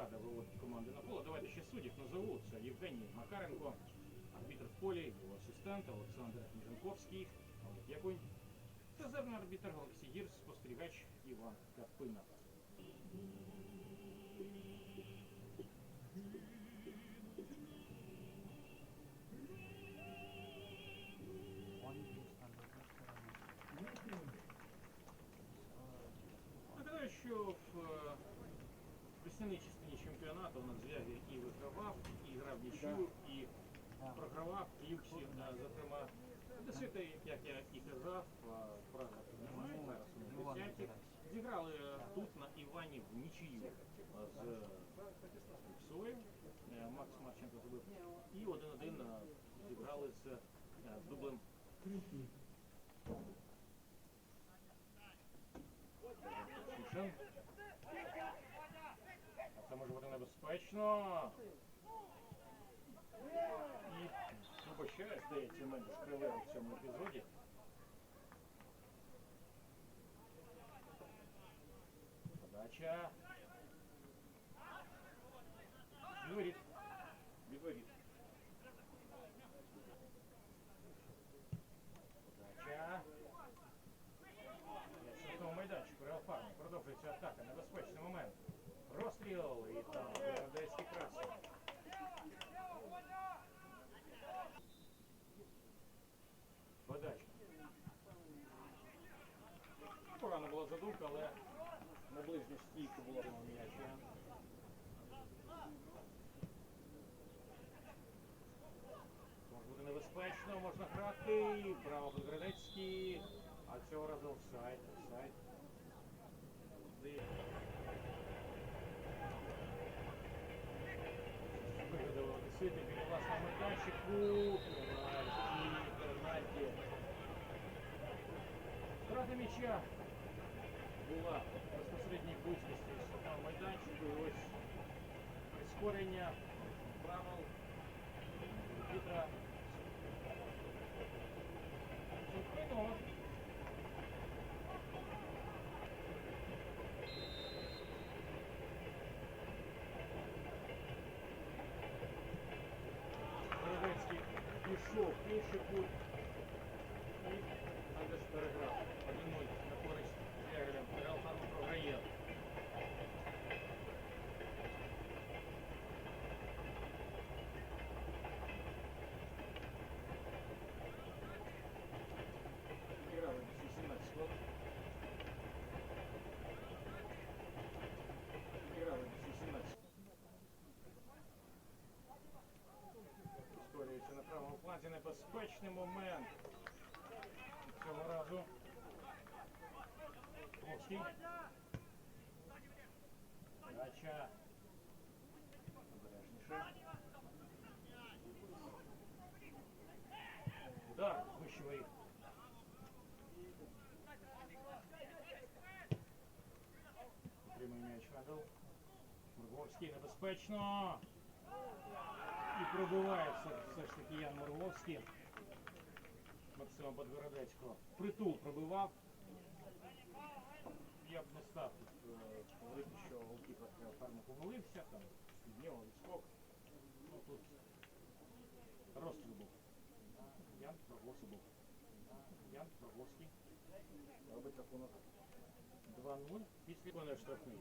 бригада виводить команди на поле. Давайте ще суддів назову. Це Євгеній Макаренко, арбітр в полі, його асистент Олександр Ніженковський, Олег Якунь, резервний арбітр Олексій Гірс, спостерігач Іван Карпина. Програвав Київці, е, зокрема, Одесити, як я і казав, тут немає, зараз вони 10 Зіграли е, тут на Івані в нічию е, з Псою. Е, Макс Марченко забив. І 1-1 е, зіграли з дублем. Це може бути небезпечно. І вибачає, здається, Мендес Кривера в цьому епізоді. Подача. Відворіт. Відворіт. Подача. Штрафного майданчику Реал Фарм. Продовжується атака. Небезпечний момент. Розстріл і там одеський краси. Подача. Погана була задумка, але на ближню стійку було м'яча. Може бути небезпечно, можна грати. Право Белградецький. А цього разу офсайд, офсайд. Одесити біля власного майданчику. Пенальті, пенальті. Втрата м'яча була безпосередній близькості штрафного майданчику. І ось прискорення правил Вітра. На правому небезпечний момент. Цього разу. Вовський. Дача. Обережніше. Удар воріт. Отримує м'яч Федел. Мурговський небезпечно. Пробиває все, ж таки Ян Мурговський. Максима Подгородецького. Притул пробивав. Я б не став тут е, говорити, що голкіпер фарму помилився, там від нього відскок. Ну тут розстріл був. Ян Проглосий був. Ян Проглоський. Робить рахунок 2-0 після виконує штрафний.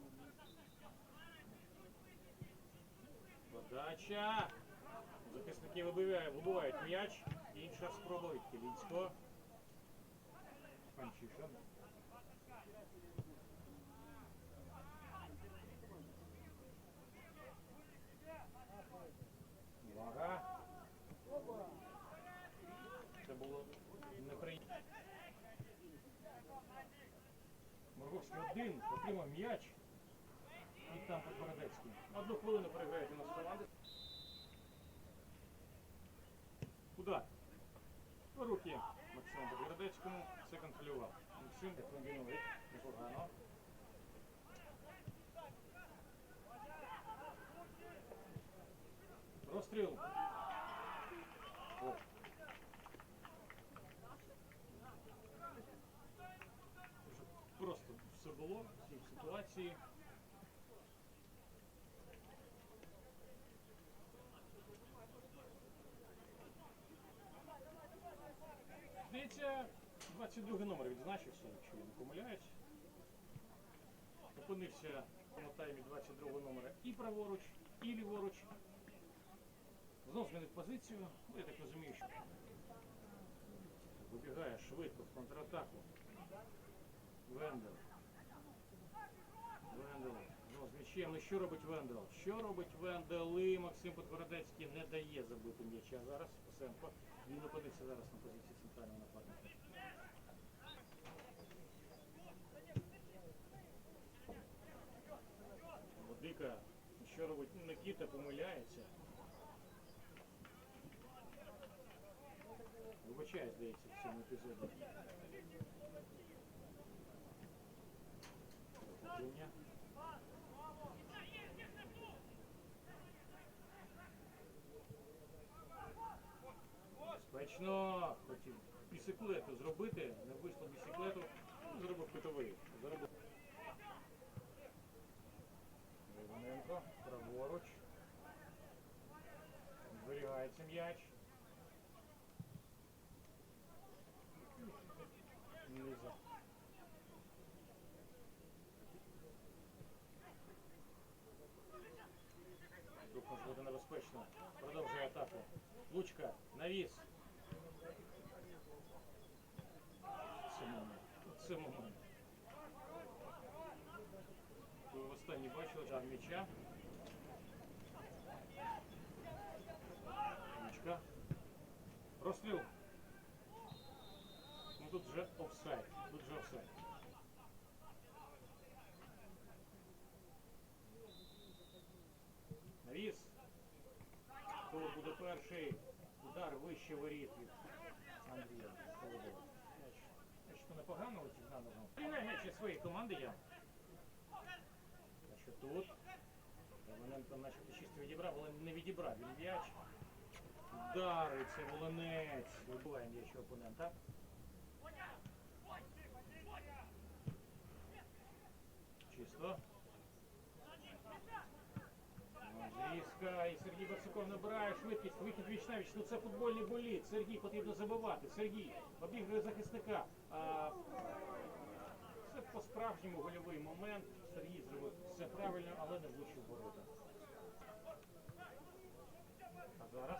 Подача. Захисники вибивають, м'яч. Інша спроба від Кілінського. Панчишин. Увага. Це було неприємно. Морговський один отримав м'яч. І там Подгородецький. Одну хвилину переграють у нас команди. Удар. В руки Максиму Подгородецькому. Це контролював. Максим комбінує. Непогано. Розстріл. Просто все було в ситуації. 22 номер відзначився, якщо я не помиляюсь. Опинився на таймі 22 номера і праворуч, і ліворуч. Знов змінив позицію. Ну, я так розумію, що вибігає швидко в контратаку. Вендел. Вендел. Знов з м'ячем. Ну що робить Вендел? Що робить Вендел? І Максим Подгородецький не дає забити м'яча зараз. Косенко. Він опинився зараз на позиції центрального нападника. Дика, що робить Никіта, помиляється. Вибачає, здається, в цьому епізоді. Безпечно. Хотів бісиклету зробити, не вийшло бісиклету, ну, зробив кутовий. Іваненко, праворуч. Зберігається м'яч. Тут може бути небезпечно. Продовжує атаку. Лучка, навіс. Це момент. Це момент. Ви останні бачили там м'яча. Лучка. Розстріл. Ну тут вже офсайд. Тут вже офсайд. Навіс. Перший? Удар вище воріт від Андрія м'яч то непогано ногу. Приймає м'яч своєї команди я. Що тут? Іваненко начебто чисто відібрав, але не відібрав. Він м'яч. Удари, це волонець. Вибиває м'яч опонента. Чисто. Зрізка і Сергій Барсуков набирає швидкість, вихід віч віч. Ну це футбольний боліт. Сергій потрібно забивати. Сергій обігрує захисника. А, це по-справжньому гольовий момент. Сергій зробив все правильно, але не влучив ворота. А зараз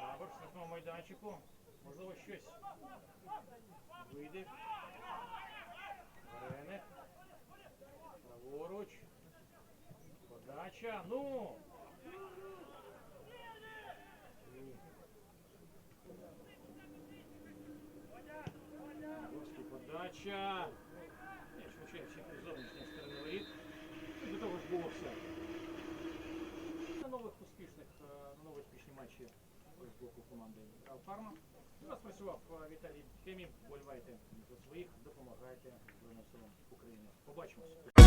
Шабер в штрафному майданчику. Можливо, щось вийде. Вареник. Праворуч. Подача. Ну! Руський подача. Я швидше ще зовнішня сторона воріт. До того ж було все. На нових успішних, е, на нові успішні матчі з боку команди Алфарма. У нас працював е, Віталій Хемі. Болівайте за своїх, допомагайте Збройним силам України. Побачимось.